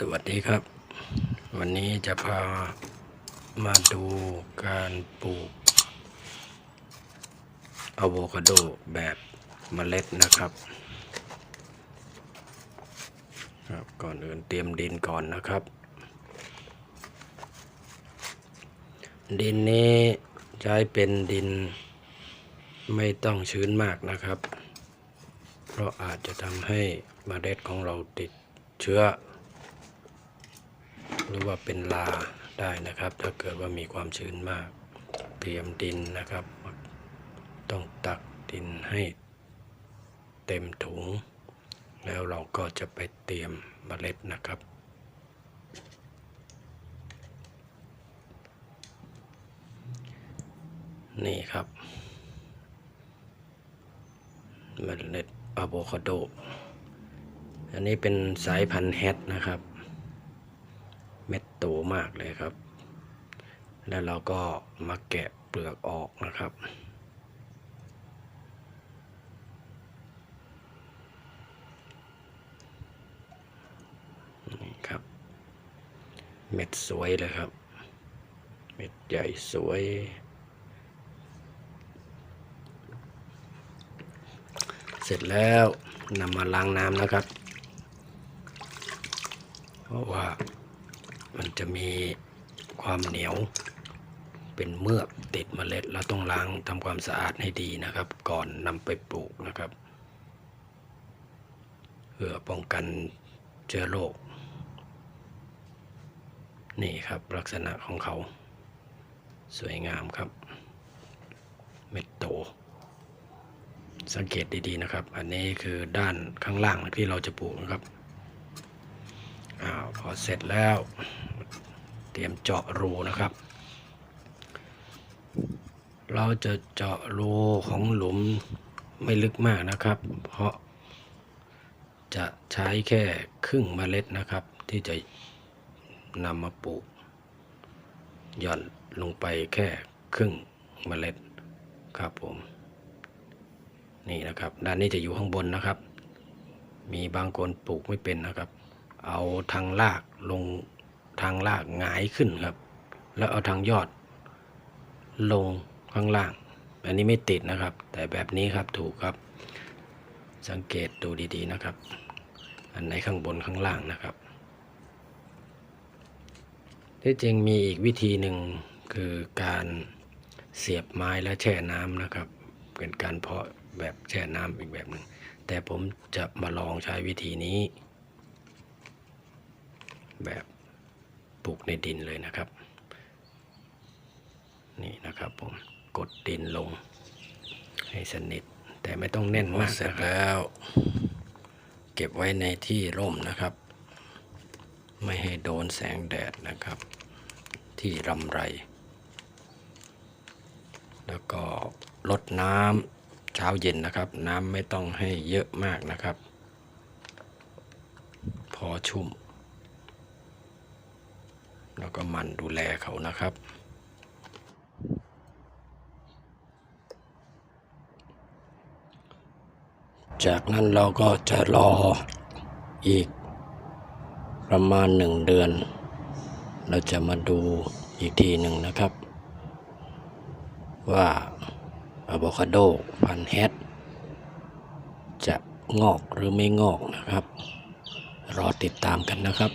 สวัสดีครับ วันนี้จะพามาดูการปลูกอะโวคาโดแบบเมล็ดนะครับ ครับก่อนอื่นเตรียมดินก่อนนะครับ ดินนี้ใช้เป็นดินไม่ต้องชื้นมากนะครับ เพราะอาจจะทำให้เมล็ดของเราติดเชื้อ หรือว่าเป็นลาได้นะครับ ถ้าเกิดว่ามีความชื้นมาก เตรียมดินนะครับ ต้องตักดินให้เต็มถุง แล้วเราก็จะไปเตรียมเมล็ดนะครับนี่ครับเมล็ดอะโวคาโด อันนี้เป็นสายพันธุ์แฮทนะครับ เม็ดโตมากเลยครับ แล้วเราก็มาแกะเปลือกออกนะครับ นี่ครับ เม็ดสวยเลยครับ เม็ดใหญ่สวยเสร็จแล้วนำมาล้างน้ำนะครับ เพราะว่า มันจะมีความเหนียวเป็นเมือกติดเมล็ดเราต้องล้างทำความสะอาดให้ดีนะครับ ก่อนนำไปปลูกนะครับ เพื่อป้องกันเชื้อโรคนี่ครับลักษณะของเขา สวยงามครับ เม็ดโต สังเกตดีๆนะครับ อันนี้คือด้านข้างล่างที่เราจะปลูกนะครับอ้าวพอเสร็จแล้ว เตรียมเจาะรูนะครับ เราจะเจาะรูของหลุมไม่ลึกมากนะครับ เพราะจะใช้แค่ครึ่งเมล็ดนะครับ ที่จะนำมาปลูกหย่อนลงไปแค่ครึ่งเมล็ดครับผมนี่นะครับ ด้านนี้จะอยู่ข้างบนนะครับ มีบางคนปลูกไม่เป็นนะครับ เอาทางรากลง ทางรากหงายขึ้นครับ แล้วเอาทางยอด ลงข้างล่าง อันนี้ไม่ติดนะครับ แต่แบบนี้ครับถูกครับ สังเกตดูดีๆนะครับ อันไหนข้างบนข้างล่างนะครับที่จริงมีอีกวิธีหนึ่งคือการเสียบไม้และแช่น้ำนะครับ เป็นการเพาะแบบแช่น้ำอีกแบบหนึ่งแต่ผมจะมาลองใช้วิธีนี้ แบบ ปลูกในดินเลยนะครับ นี่นะครับผมกดดินลง ให้สนิท แต่ไม่ต้องแน่นมากเสร็จแล้ว เก็บไว้ในที่ร่มนะครับ ไม่ให้โดนแสงแดดนะครับ ที่รำไร แล้วก็ลดน้ำเช้าเย็นนะครับ น้ำไม่ต้องให้เยอะมากนะครับ พอชุ่ม แล้วก็หมันดูแลเขานะครับจากนั้นเราก็จะรออีกประมาณหนึ่งเดือน เราจะมาดูอีกทีหนึ่งนะครับ ว่าอะโวคาโดพันแฮทจะงอกหรือไม่งอกนะครับ รอติดตามกันนะครับ